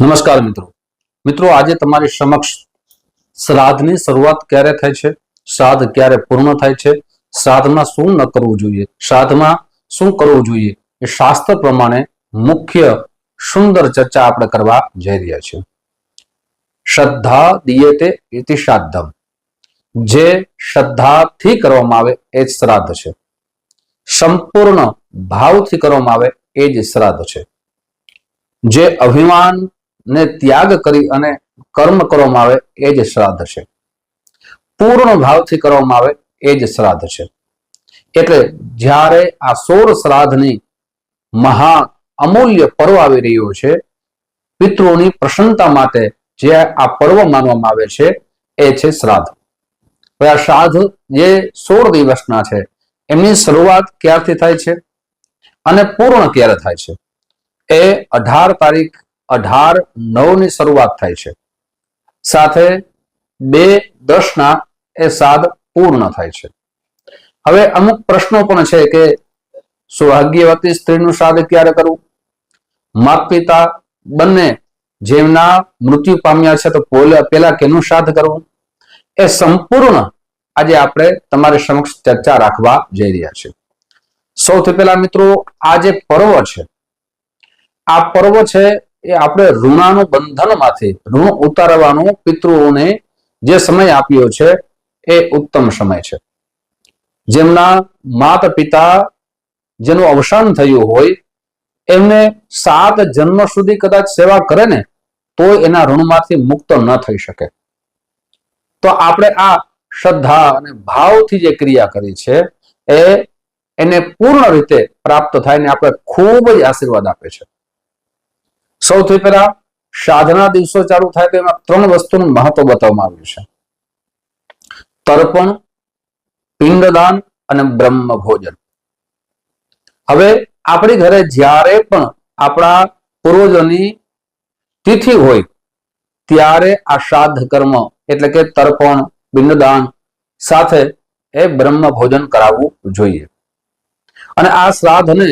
નમસ્કાર મિત્રો. મિત્રો, આજે તમારી સમક્ષ શ્રાદ્ધની શરૂઆત ક્યારે થાય છે? શ્રાદ્ધ ક્યારે પૂર્ણ થાય છે? શ્રાદ્ધમાં શું ન કરવું જોઈએ? શ્રાદ્ધમાં શું કરવું જોઈએ? એ શાસ્ત્ર પ્રમાણે મુખ્ય સુંદર ચર્ચા આપણે કરવા જઈ રહ્યા છીએ. શ્રદ્ધા દિયેતે ઇતિ શ્રાદ્ધમ. જે શ્રદ્ધાથી કરવામાં આવે એ જ શ્રાદ્ધ છે. સંપૂર્ણ ભાવથી કરવામાં આવે એ જ શ્રાદ્ધ છે. જે અભિમાન ને ત્યાગ કરી અને કર્મ કરવામાં આવે, એ જ શ્રાદ્ધ છે. પૂર્ણ ભાવથી કરવામાં આવે, એ જ શ્રાદ્ધ છે. એટલે જ્યારે આ સોળ શ્રાદ્ધની મહા અમૂલ્ય પર્વ આવી રહ્યો છે પિતૃની પ્રસન્નતા માટે જે આ પર્વ માનવામાં આવે છે, એ છે શ્રાદ્ધ. હવે આ શ્રાદ્ધ જે સોળ દિવસના છે, એમની શરૂઆત ક્યારથી થાય છે? અને પૂર્ણ ક્યારે થાય છે? એ અઢાર તારીખ અઢાર નવની શરૂઆત થાય છે. સાથે બે દસના એ સાદ પૂર્ણ થાય છે. હવે અમુક પ્રશ્નો પણ છે કે સૌભાગ્યવતી સ્ત્રીનું શ્રાદ્ધ ક્યારે કરવું? માત પિતા બંને જેમના મૃત્યુ પામ્યા છે તો પોલ- પેલા કેનું શ્રાદ્ધ કરવું? એ સંપૂર્ણ આજે આપણે તમારી સમક્ષ ચર્ચા રાખવા જઈ રહ્યા છે સૌથી પહેલા મિત્રો, આ જે પર્વ છે, આ પર્વ છે એ આપણે ઋણાનું બંધનમાંથી ઋણ ઉતારવાનું પિતૃઓને જે સમય આપ્યો છે, એ ઉત્તમ સમય છે. જેમના માતા પિતા જેનું અવસાન થયું હોય, એમને સાત જન્મ સુધી કદાચ સેવા કરે ને તો એના ઋણમાંથી મુક્ત ન થઈ શકે. તો આપણે આ શ્રદ્ધા અને ભાવથી જે ક્રિયા કરી છે, એ એને પૂર્ણ રીતે પ્રાપ્ત થાય ને આપણે ખૂબ જ આશીર્વાદ આપે છે. સૌથી પહેલા સાધના દિવસો ચાલુ થાય તો એમાં ત્રણ વસ્તુનું મહત્વ બતાવવામાં આવ્યું છે. તર્પણ, પિંડદાન અને બ્રહ્મ ભોજન હવે આપણી ઘરે જ્યારે પણ આપણા પૂર્વજોની તિથિ હોય, ત્યારે આ શ્રાદ્ધ કર્મ એટલે કે તર્પણ, પિંડદાન સાથે એ બ્રહ્મ ભોજન કરાવવું જોઈએ. અને આ શ્રાદ્ધને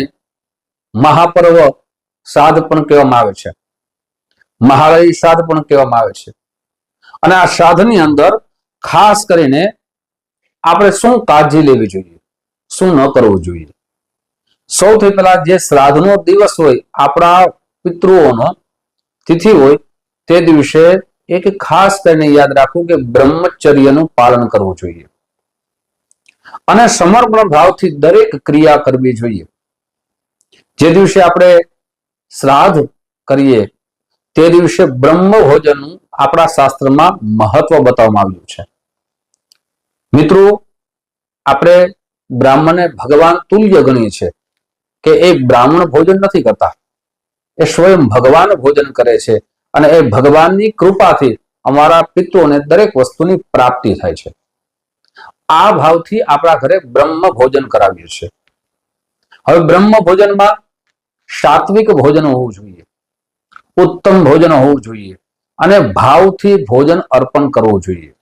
મહાપર્વ શ્રાદ્ધ પણ કહેવામાં આવે છે. મહાલય સાધ પણ કહેવામાં આવે છે. અને આ સાધની અંદર ખાસ કરીને આપણે શું કાળજી લેવી જોઈએ? શું ન કરવું જોઈએ? સૌથી પહેલા જે શ્રાદ્ધનો દિવસ હોય, આપણા પિતૃઓનો તિથિ હોય, તે દિવસે એક ખાસ કરીને યાદ રાખવું કે બ્રહ્મચર્યનું પાલન કરવું જોઈએ. અને સમર્પણ ભાવથી દરેક ક્રિયા કરવી જોઈએ. જે દિવસે આપણે શ્રાદ્ધ કરીએ, તે દિવસે બ્રહ્મ ભોજનનું આપણા શાસ્ત્રમાં મહત્વ બતાવવામાં આવ્યું છે. મિત્રો, આપણે બ્રાહ્મણને ભગવાન તુલ્ય ગણીએ છે કે એ બ્રાહ્મણ ભોજન નથી કરતા. એ સ્વયં ભગવાન ભોજન કરે છે અને એ ભગવાનની કૃપાથી અમારા પિત્રોને દરેક વસ્તુની પ્રાપ્તિ થાય છે. આ ભાવથી આપણા ઘરે બ્રહ્મ ભોજન કરાવ્યું છે. હવે બ્રહ્મ ભોજનમાં સાત્વિક ભોજન હોવું જોઈએ. ઉત્તમ ભોજન હોવું જોઈએ અને ભાવથી ભોજન અર્પણ કરવું જોઈએ.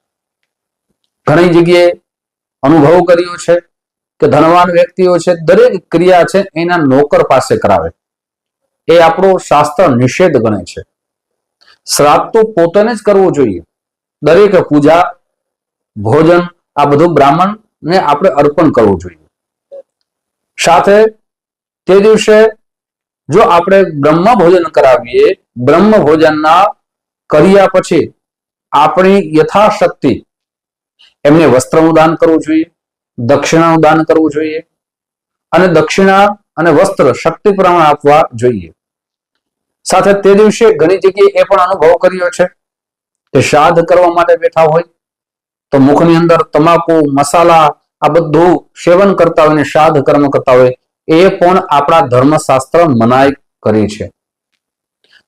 ઘણી જગ્યાએ અનુભવ કર્યો છે કે ધનવાન વ્યક્તિઓ છે, દરેક ક્રિયા છે એના નોકર પાસે કરાવે. એ આપણો શાસ્ત્ર નિષેધ ગણે છે. શ્રાદ્ધ તો પોતાને જ કરવું જોઈએ. દરેક પૂજા, ભોજન, આ બધું બ્રાહ્મણને આપણે અર્પણ કરવું જોઈએ. સાથે તે દિવસે જો આપણે બ્રહ્મ ભોજન કરાવીએ બ્રહ્મ ભોજનના કર્યા પછી આપણી યથાશક્તિ, એમને વસ્ત્રનું દાન કરવું જોઈએ, દક્ષિણાનું દાન કરવું જોઈએ, અને દક્ષિણા અને વસ્ત્ર શક્તિ પ્રમાણે આપવા જોઈએ. સાથે તે દિવસે ઘણી જગ્યાએ એ પણ અનુભવ કર્યો છે કે શ્રાદ્ધ કરવા માટે બેઠા હોય, તો મુખની અંદર તમાકુ, મસાલા આ બધું સેવન કરતા હોય ને શ્રાદ્ધ કર્મ કરતા હોય એ પણ આપણા ધર્મશાસ્ત્ર મનાઈ કરી છે.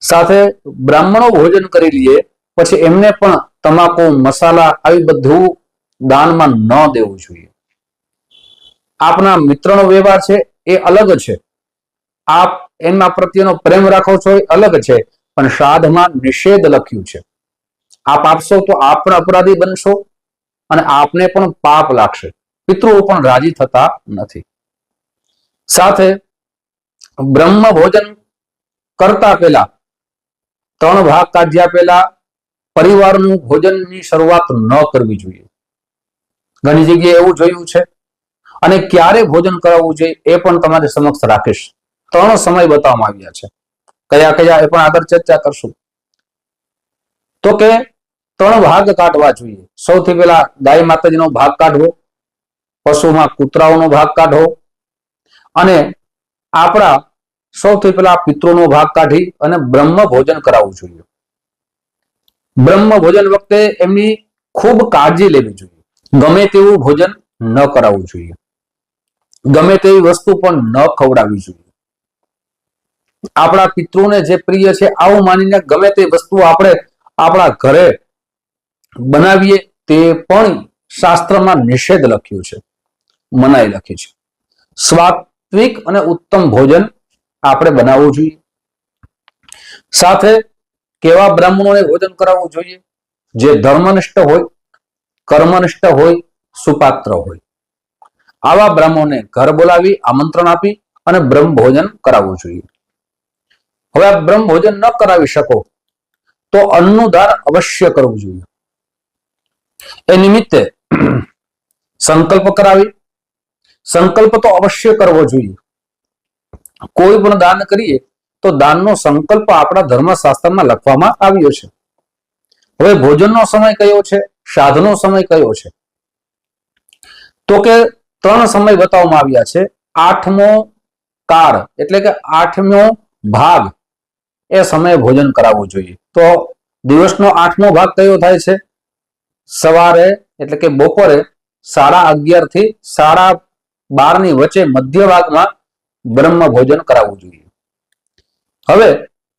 સાથે બ્રાહ્મણો ભોજન કરી લઈએ પછી એમને પણ તમાકુ, મસાલા આવી બધું દાનમાં ન દેવું જોઈએ. આપના મિત્રનો વ્યવહાર છે એ અલગ છે. આપ એમના પ્રત્યેનો પ્રેમ રાખો છો એ અલગ છે, પણ શ્રાદ્ધમાં નિષેધ લખ્યું છે. આપ આપશો તો આપ પણ અપરાધી બનશો અને આપને પણ પાપ લાગશે. પિતૃઓ પણ રાજી થતા નથી. સાથે બ્રહ્મ ભોજન કરતા પહેલા, ત્રણ ભાગ કાઢ્યા પહેલા પરિવારનું ભોજનની શરૂઆત ન કરવી જોઈએ. ઘણી જગ્યાએ એવું જોયું છે. અને ક્યારે ભોજન કરાવવું જોઈએ એ પણ તમારી સમક્ષ રાખીશ ત્રણ સમય બતાવવામાં આવ્યા છે. કયા કયા એ પણ આગળ ચર્ચા કરશું. તો કે ત્રણ ભાગ કાઢવા જોઈએ. સૌથી પહેલા ગાય માતાજીનો ભાગ કાઢવો, પશુમાં કૂતરાઓનો ભાગ કાઢવો અને આપણા સૌથી પહેલા પિત્રોનો ભાગ કાઢી અને બ્રહ્મ ભોજન કરાવવું જોઈએ. બ્રહ્મ ભોજન વખતે એમની ખૂબ કાળજી લેવી જોઈએ. ગમે તેવું ભોજન ન કરાવવું જોઈએ. ગમે તેવી વસ્તુ પણ ન ખવડાવવી જોઈએ. આપણા પિત્રોને જે પ્રિય છે આવું માનીને ગમે તે વસ્તુ આપણે આપણા ઘરે બનાવીએ તે પણ શાસ્ત્રમાં નિષેધ લખ્યું છે. મનાઈ લખી છે. સ્વાત્વિક અને ઉત્તમ ભોજન આપણે બનાવવું જોઈએ. સાથે કેવા બ્રાહ્મણોને ભોજન કરાવવું જોઈએ? જે ધર્મનિષ્ઠ હોય, કર્મનિષ્ઠ હોય, સુપાત્ર હોય. આવા બ્રાહ્મણોને ઘર બોલાવી, આમંત્રણ આપી અને બ્રહ્મ ભોજન કરાવવું જોઈએ. હવે આ બ્રહ્મ ભોજન ન કરાવી શકો, તો અન્નનું દાન અવશ્ય કરવું જોઈએ. એ નિમિત્તે સંકલ્પ કરાવી સંકલ્પ તો અવશ્ય કરવો જોઈએ. કોઈ પણ દાન કરીએ, તો દાનનો સંકલ્પ આપણા ધર્મશાસ્ત્રમાં લખવામાં આવ્યો છે. હવે ભોજનનો સમય કયો છે? સાધનો સમય કયો છે? તો કે ત્રણ સમય બતાવવામાં આવ્યા છે. આઠમો કાળ, એટલે કે આઠમો ભાગ, એ સમયે ભોજન કરાવવું જોઈએ. તો દિવસનો આઠમો ભાગ કયો થાય છે? સવારે, એટલે કે બપોરે સાડા અગિયારથી સાડા બારની વચ્ચે મધ્ય ભાગમાં બ્રહ્મ ભોજન કરાવવું જોઈએ. હવે,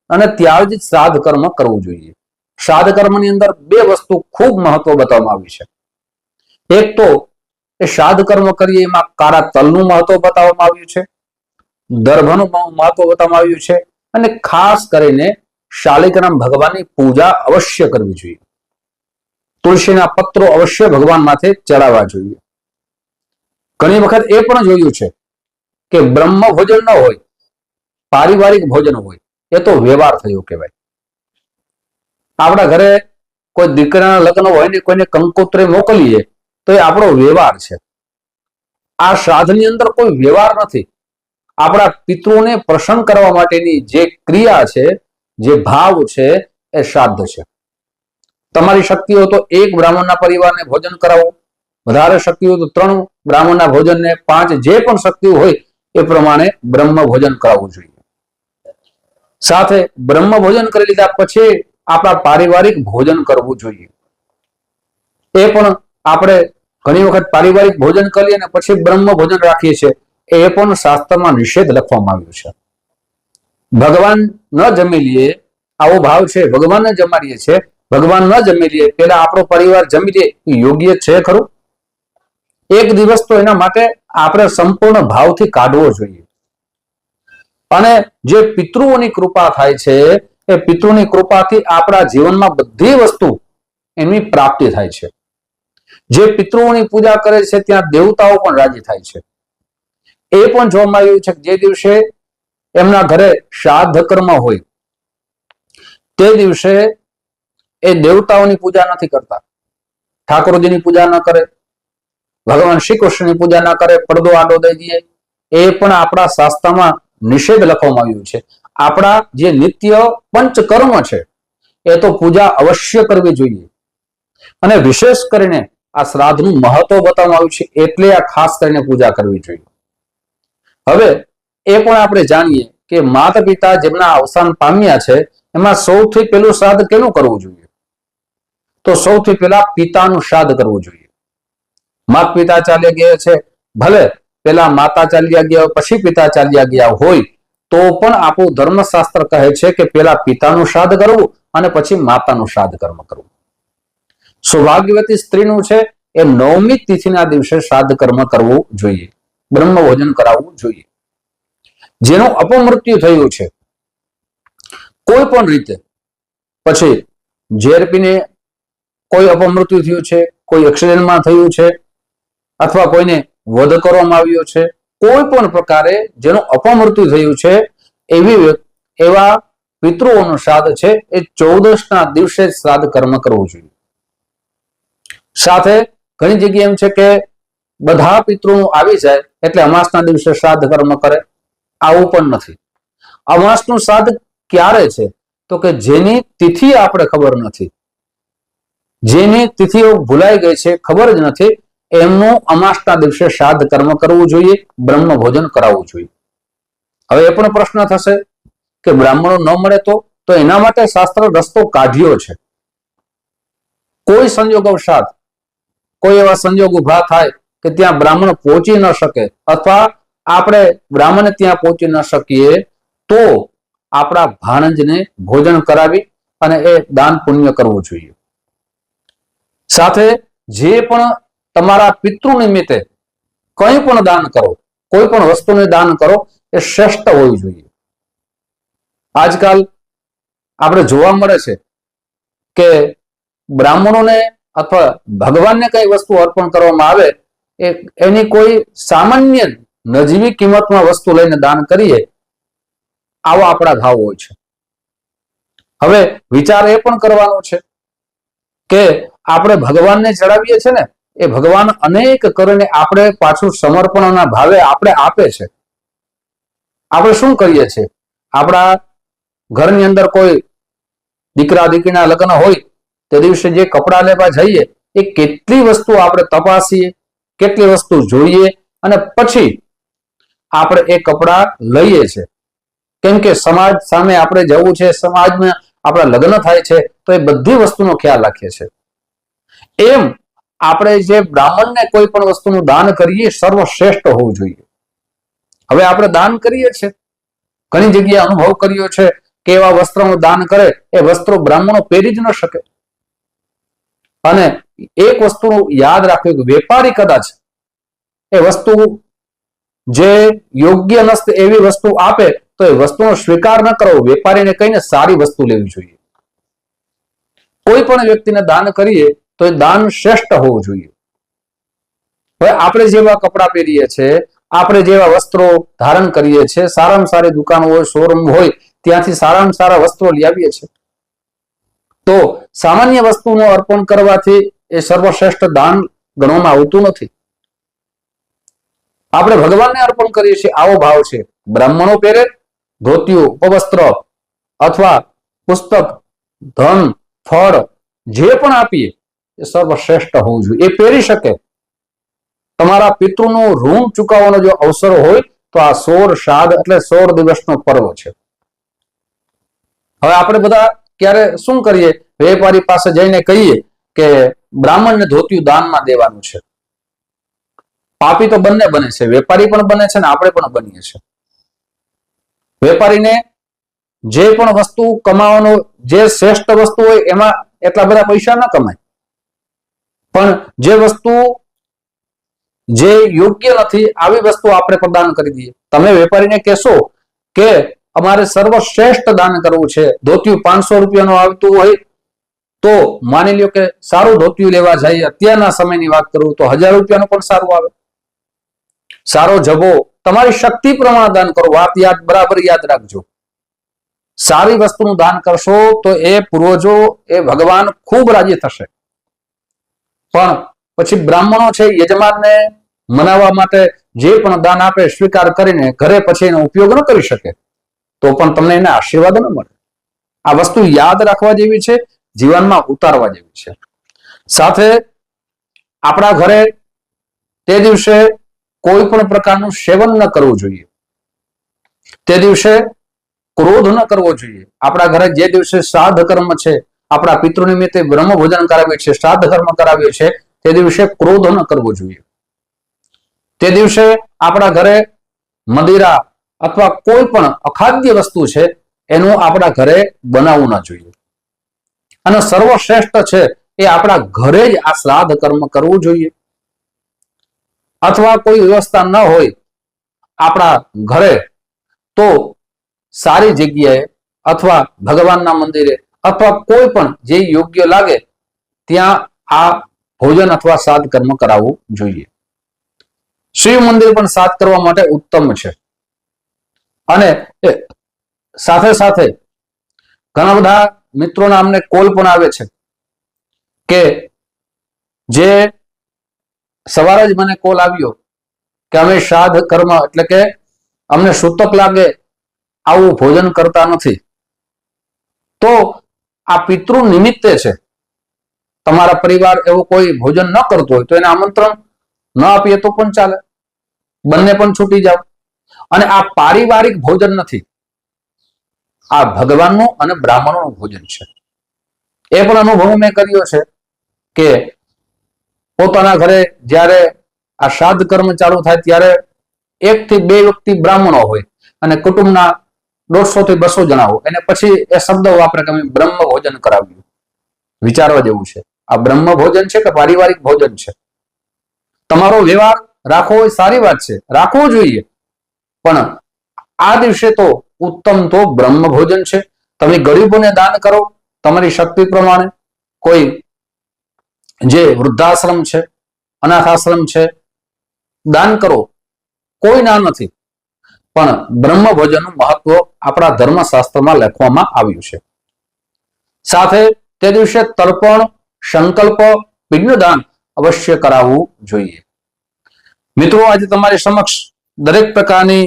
અને ત્યાર જ શ્રાદ્ધ કર્મ કરવું જોઈએ. શ્રાદ્ધ કર્મની અંદર બે વસ્તુ ખૂબ મહત્વ બતાવવામાં આવી છે. એક તો, એ શ્રાદ્ધ કર્મ કરીએ એમાં કાળા તલનું મહત્વ બતાવવામાં આવ્યું છે. દર્ભનું મહત્વ બતાવવામાં આવ્યું છે. અને ખાસ કરીને શાલિગ્રામ ભગવાનની પૂજા અવશ્ય કરવી જોઈએ. તુલસીના પત્રો અવશ્ય ભગવાન માથે ચડાવવા જોઈએ. ઘણી વખત એ પણ જોયું છે કે બ્રહ્મ ભોજન ન હોય, પારિવારિક ભોજન હોય, એ તો વ્યવહાર થયો કહેવાય. આપણા ઘરે કોઈ દીકરાના લગ્ન હોય ને કોઈને કંકોત્રે મોકલીએ, તો એ આપણો વ્યવહાર છે. આ શ્રાદ્ધની અંદર કોઈ વ્યવહાર નથી. આપણા પિતૃને પ્રસન્ન કરવા માટેની જે ક્રિયા છે, જે ભાવ છે, એ શ્રાદ્ધ છે. તમારી શક્તિ હોય તો એક બ્રાહ્મણના પરિવારને ભોજન કરાવો વધારે શક્તિ હોય તો ત્રણ બ્રાહ્મણના ભોજનને પાંચ જે પણ શક્તિ હોય એ પ્રમાણે બ્રહ્મ ભોજન કરાવવું જોઈએ. સાથે બ્રહ્મ ભોજન કરી લીધા પછી આપણા પારિવારિક ભોજન કરવું જોઈએ. એ પણ આપણે ઘણી વખત પારિવારિક ભોજન કરીએ અને પછી બ્રહ્મ ભોજન રાખીએ છીએ. એ પણ શાસ્ત્રમાં નિષેધ લખવામાં આવ્યો છે. ભગવાન ન જમી લઈએ આવો ભાવ છે, ભગવાનને જમાડીએ છીએ. ભગવાન ન જમી લઈએ પેલા આપણો પરિવાર જમી લે, એ યોગ્ય છે ખરું? એક દિવસ તો એના માટે આપણે સંપૂર્ણ ભાવથી કાઢવો જોઈએ. અને જે પિતૃઓની કૃપા થાય છે, એ પિતૃની કૃપાથી આપણા જીવનમાં બધી વસ્તુ એની પ્રાપ્તિ થાય છે. જે પિતૃઓની પૂજા કરે છે, ત્યાં દેવતાઓ પણ રાજી થાય છે. એ પણ જોવામાં આવ્યું છે જે દિવસે એમના ઘરે શ્રાદ્ધ કર્મ હોય, તે દિવસે એ દેવતાઓની પૂજા નથી કરતા. ઠાકોરજીની પૂજા ન કરે ભગવાન શ્રી કૃષ્ણની પૂજા ના કરે, પડદો આડો દઈ દઈએ. એ પણ આપણા શાસ્ત્રમાં નિષેધ લખવામાં આવ્યું છે. આપણા જે નિત્ય પંચકર્મ છે, એ તો પૂજા અવશ્ય કરવી જોઈએ. અને વિશેષ કરીને આ શ્રાદ્ધનું મહત્વ બતાવવામાં આવ્યું છે, એટલે આ ખાસ કરીને પૂજા કરવી જોઈએ. હવે, એ પણ આપણે જાણીએ કે માતા પિતા જેમના અવસાન પામ્યા છે, એમાં સૌથી પહેલું શ્રાદ્ધ કેનું કરવું જોઈએ? તો સૌથી પહેલા પિતાનું શ્રાદ્ધ કરવું જોઈએ. માતા પિતા ચાલ્યા ગયા છે. ભલે પેલા માતા ચાલ્યા ગયા, પછી પિતા ચાલ્યા ગયા હોય, તો પણ આપણું ધર્મશાસ્ત્ર કહે છે કે પેલા પિતાનું શ્રાદ્ધ કરવું અને પછી માતાનું શ્રાદ્ધ કર્મ કરવું. સૌભાગ્યવતી સ્ત્રીનું છે એ નવમી તિથિના દિવસે શ્રાદ્ધ કર્મ કરવું જોઈએ. બ્રહ્મ ભોજન કરાવવું જોઈએ. જેનું અપમૃત્યુ થયું છે. કોઈ પણ રીતે. પછી ઝેર પીને કોઈ અપમૃત્યુ થયું છે, કોઈ એક્સિડન્ટમાં થયું છે અથવા કોઈને વધ કરવામાં આવ્યો છે, કોઈ પણ પ્રકારે જેનું અપમૃત્યુ થયું છે, એવી એવા પિતૃઓનો શ્રાદ્ધ છે, એ ચૌદશના દિવસે શ્રાદ્ધ કર્મ કરવું જોઈએ. સાથે ઘણી જગ્યાએ એમ છે કે બધા પિતૃ આવી જાય એટલે અમાસના દિવસે શ્રાદ્ધ કર્મ કરે, આવું પણ નથી. અમાસનું શ્રાદ્ધ ક્યારે છે? તો કે જેની તિથિ આપણે ખબર નથી. જેની તિથિઓ ભૂલાઈ ગઈ છે, ખબર જ નથી એમનું અમાસના દિવસે શ્રાદ્ધ કર્મ કરવું જોઈએ, બ્રહ્મ ભોજન કરાવવું જોઈએ. હવે એ પણ પ્રશ્ન થશે કે બ્રાહ્મણો ન મળે તો તો એના માટે શાસ્ત્ર રસ્તો કાઢ્યો છે. કોઈ સંજોગવશાત કોઈ એવા સંજોગ ઊભા થાય કે ત્યાં બ્રાહ્મણ પહોંચી ન શકે, અથવા આપણે બ્રાહ્મણ ત્યાં પહોંચી ન શકીએ, તો આપણા ભાણંજને ભોજન કરાવી અને એ દાન પુણ્ય કરવું જોઈએ. સાથે જે પણ તમારા પિતૃ નિમિત્તે કંઈ પણ દાન કરો, કોઈ પણ વસ્તુને દાન કરો, એ શ્રેષ્ઠ હોવી જોઈએ. આજકાલ આપણે જોવા મળે છે કે બ્રાહ્મણોને અથવા ભગવાનને કઈ વસ્તુ અર્પણ કરવામાં આવે, એ એની કોઈ સામાન્ય નજીવી કિંમતમાં વસ્તુ લઈને દાન કરીએ, આવો આપણા ભાવ હોય છે. હવે વિચાર એ પણ કરવાનો છે કે આપણે ભગવાનને ચડાવીએ છીએ ને એ ભગવાન અનેક કરીને આપણે પાછું સમર્પણના ભાવે આપણે આપે છે. આપણે શું કરીએ છીએ? આપણા ઘરની અંદર કોઈ દીકરા દીકરીના લગ્ન હોય, તે દિવસે જે કપડા લેવા જઈએ, એ કેટલી વસ્તુ આપણે તપાસીએ, કેટલી વસ્તુ જોઈએ અને પછી આપણે એ કપડા લઈએ છીએ કેમ કે સમાજ સામે આપણે જવું છે, સમાજમાં આપણા લગ્ન થાય છે, તો એ બધી વસ્તુનો ખ્યાલ રાખીએ છીએ. એમ આપણે જે બ્રાહ્મણને કોઈ પણ વસ્તુનું દાન કરીએ, સર્વશ્રેષ્ઠ હોવું જોઈએ. હવે આપણે દાન કરીએ છીએ. ઘણી જગ્યાએ અનુભવ કર્યો છે કે એવા વસ્ત્રોનું દાન કરે, એ વસ્ત્રો બ્રાહ્મણો પહેરી જ ન શકે. અને એક વસ્તુ યાદ રાખવી કે વેપારી કદાચ એ વસ્તુ જે યોગ્ય નસ્ત એવી વસ્તુ આપે, તો એ વસ્તુનો સ્વીકાર ન કરવો. વેપારીને કહીને સારી વસ્તુ લેવી જોઈએ. કોઈ પણ વ્યક્તિને દાન કરીએ તો એ દાન શ્રેષ્ઠ હોવું જોઈએ. હવે આપણે જેવા કપડાં પહેરીએ છીએ આપણે જેવા વસ્ત્રો ધારણ કરીએ છીએ સારામાં સારી દુકાન હોય શોરૂમ હોય, ત્યાંથી સારામાં સારા વસ્ત્રો લઈ છીએ તો સામાન્ય વસ્તુનું અર્પણ કરવાથી એ સર્વશ્રેષ્ઠ દાન ગણવામાં આવતું નથી. આપણે ભગવાનને અર્પણ કરીએ છીએ, આવો ભાવ છે. બ્રાહ્મણો પહેરે ધોતિયું ઉપવસ્ત્ર અથવા પુસ્તક, ધન, ફળ, જે પણ આપીએ એ સર્વશ્રેષ્ઠ હોવું જોઈએ. એ પહેરી શકે. તમારા પિતૃનું ઋણ ચૂકવવાનો જો અવસર હોય, તો આ સોળ શ્રાદ્ધ એટલે સોળ દિવસનો પર્વ છે. હવે આપણે બધા ક્યારે શું કરીએ? વેપારી પાસે જઈને કહીએ કે બ્રાહ્મણને ધોતિયું દાનમાં દેવાનું છે. પાપી તો બંને બને છે. વેપારી પણ બને છે ને આપણે પણ બનીએ છીએ. વેપારીને જે પણ વસ્તુ કમાવાનો, જે શ્રેષ્ઠ વસ્તુ હોય એમાં એટલા બધા પૈસા ન કમાય. પણ જે વસ્તુ, જે યોગ્ય નથી, આવી વસ્તુ આપણે પ્રદાન કરી દઈએ. તમે વેપારીને કહેશો કે અમારે સર્વશ્રેષ્ઠ દાન કરવું છે. ધોતિયું પાંચસો રૂપિયાનું આવતું હોય તો માની લ્યો કે સારું ધોતિયું લેવા જઈએ અત્યારના સમયની વાત કરું તો હજાર રૂપિયાનું પણ સારું આવે. સારો જબો. તમારી શક્તિ પ્રમાણે દાન કરો. વાત યાદ, બરાબર યાદ રાખજો. સારી વસ્તુનું દાન કરશો તો એ પૂર્વજો, એ ભગવાન ખૂબ રાજી થશે. પણ પછી બ્રાહ્મણો છે યજમાનને મનાવવા માટે જે પણ દાન આપે, સ્વીકાર કરીને ઘરે પછી એનો ઉપયોગ ન કરી શકે. તો પણ તમને એના આશીર્વાદ ન મળે. આ વસ્તુ યાદ રાખવા જેવી છે, જીવનમાં ઉતારવા જેવી છે. સાથે આપણા ઘરે તે દિવસે કોઈ પણ પ્રકારનું સેવન ન કરવું જોઈએ. તે દિવસે ક્રોધ ન કરવો જોઈએ. આપણા ઘરે જે દિવસે શ્રાદ્ધ કર્મ છે આપણા પિતૃ બ્રહ્મ ભોજન કરાવીએ છીએ, શ્રાદ્ધ કર્મ કરાવીએ છીએ, તે દિવસે ક્રોધ ન કરવો જોઈએ. તે દિવસે આપણા ઘરે મદિરા અથવા કોઈ પણ અખાદ્ય વસ્તુ છે, એનું આપણા ઘરે બનાવવું ના જોઈએ. અને સર્વશ્રેષ્ઠ છે, એ આપણા ઘરે જ આ શ્રાદ્ધ કર્મ કરવું જોઈએ. અથવા કોઈ વ્યવસ્થા ન હોય આપણા ઘરે, તો સારી જગ્યાએ અથવા ભગવાનના મંદિરે અથવા કોઈ પણ જે યોગ્ય લાગે, ત્યાં આ ભોજન અથવા સાત કર્મ કરાવવું જોઈએ. શિવ મંદિર પણ સાત કરવા માટે ઉત્તમ છે. અને સાથે સાથે ઘણા બધા મિત્રોના અમને કોલ પણ આવે છે કે જે સવારે જ મને કોલ આવ્યો કે અમે શ્રાદ્ધ કર્મ એટલે કે અમને સૂતક લાગે આવું ભોજન કરતા નથી, તો આ પિતૃ નિમિત્તે છે. તમારા પરિવાર એવો કોઈ ભોજન ન કરતો હોય તો એને આમંત્રણ ન આપીએ તો પણ ચાલે. બંને પણ છૂટી જાવ અને આ પારિવારિક ભોજન નથી. આ ભગવાનનું અને બ્રાહ્મણોનું ભોજન છે. એ પણ અનુભવ મેં કર્યો છે કે પોતાના ઘરે જ્યારે આ શ્રાદ્ધ કર્મ ચાલુ થાય ત્યારે એક થી બે વ્યક્તિ બ્રાહ્મણો હોય અને કુટુંબના દોઢસો થી બસો જણાવો એને પછી એ શબ્દ વાપરે કે બ્રહ્મ ભોજન કરાવ્યું. વિચારવા જેવું છે. આ બ્રહ્મ ભોજન છે કે પારિવારિક ભોજન છે? તમારો વ્યવહાર રાખવો એ સારી વાત છે. રાખવો જોઈએ. પણ આ દિવસે તો ઉત્તમ તો બ્રહ્મ ભોજન છે. તમે ગરીબોને દાન કરો. તમારી શક્તિ પ્રમાણે કોઈ જે વૃદ્ધાશ્રમ છે અનાથ આશ્રમ છે, દાન કરો. કોઈ ના નથી. પણ બ્રહ્મ ભોજનનું મહત્વ આપણા ધર્મશાસ્ત્રમાં લખવામાં આવ્યું છે. સાથે તે દિવસે તર્પણ, સંકલ્પ, પિંડદાન અવશ્ય કરાવવું જોઈએ. મિત્રો, આજે તમારી સમક્ષ દરેક પ્રકારની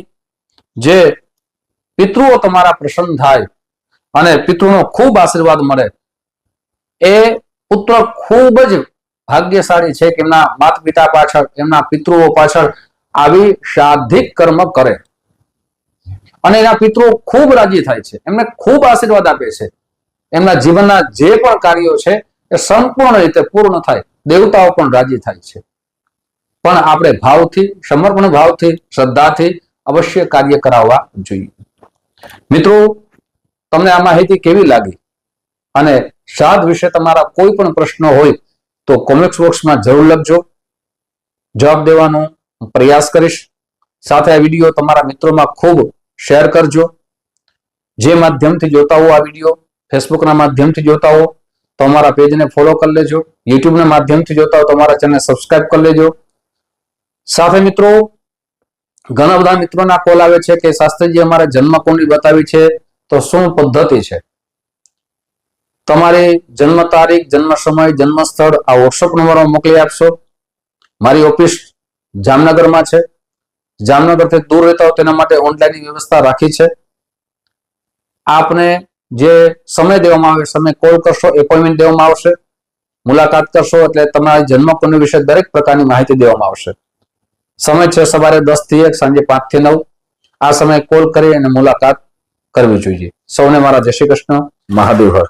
જે પિતૃઓ તમારા પ્રસન્ન થાય અને પિતૃનો ખૂબ આશીર્વાદ મળે, એ પુત્ર ખૂબ જ ભાગ્યશાળી છે કે એમના માતા પિતા પાછળ, એમના પિતૃઓ પાછળ આવી શાધિક કર્મ કરે. અને એના પિતૃઓ ખૂબ રાજી થાય છે. એમને ખૂબ આશીર્વાદ આપે છે. એમના જીવનના જે પણ કાર્યો છે એ સંપૂર્ણ રીતે પૂર્ણ થાય. દેવતાઓ પણ રાજી થાય છે. પણ આપણે ભાવથી, સમર્પણ ભાવથી, શ્રદ્ધાથી અવશ્ય કાર્ય કરાવવા જોઈએ. મિત્રો, તમને આ માહિતી કેવી લાગી? અને શ્રાદ્ધ વિશે તમારા કોઈ પણ પ્રશ્નો હોય તો કોમેન્ટ બોક્સમાં જરૂર લખજો. જવાબ દેવાનો પ્રયાસ કરીશ. સાથે આ વીડિયો તમારા મિત્રોમાં ખૂબ શેર કરજો. જે માધ્યમથી જોતા હો આ વીડિયો, ફેસબુકના માધ્યમથી જોતા હો, તો અમારા પેજને ફોલો કરી લેજો. યુટ્યુબના માધ્યમથી જોતા હો, તો અમારા ચેનલ સબસ્ક્રાઇબ કરી લેજો. સાથે મિત્રો, ઘણા બધા મિત્રોના કોલ આવે છે કે શાસ્ત્રીજી અમારે જન્મ કુંડલી બતાવી છે, તો શું પદ્ધતિ છે? તમારી જન્મ તારીખ, જન્મ સમય, જન્મ સ્થળ આ વોટ્સઅપ નંબરમાં મોકલી આપશો. મારી ઓફિસ જામનગરમાં છે. જામનગરથી દૂર રહેતા હોય તેના માટે ઓનલાઈન વ્યવસ્થા રાખી છે. આપને જે સમય દેવામાં આવે સમય કોલ કરશો, એપોઇન્ટમેન્ટ દેવામાં આવશે. મુલાકાત કરશો એટલે તમારા જન્મ કુંડલી વિશે દરેક પ્રકારની માહિતી દેવામાં આવશે. સમય છે સવારે દસથી એક, સાંજે પાંચથી નવ. આ સમયે કોલ કરી અને મુલાકાત કરવી જોઈએ. સૌને મારા જય શ્રી કૃષ્ણ. મહાદેવ હર.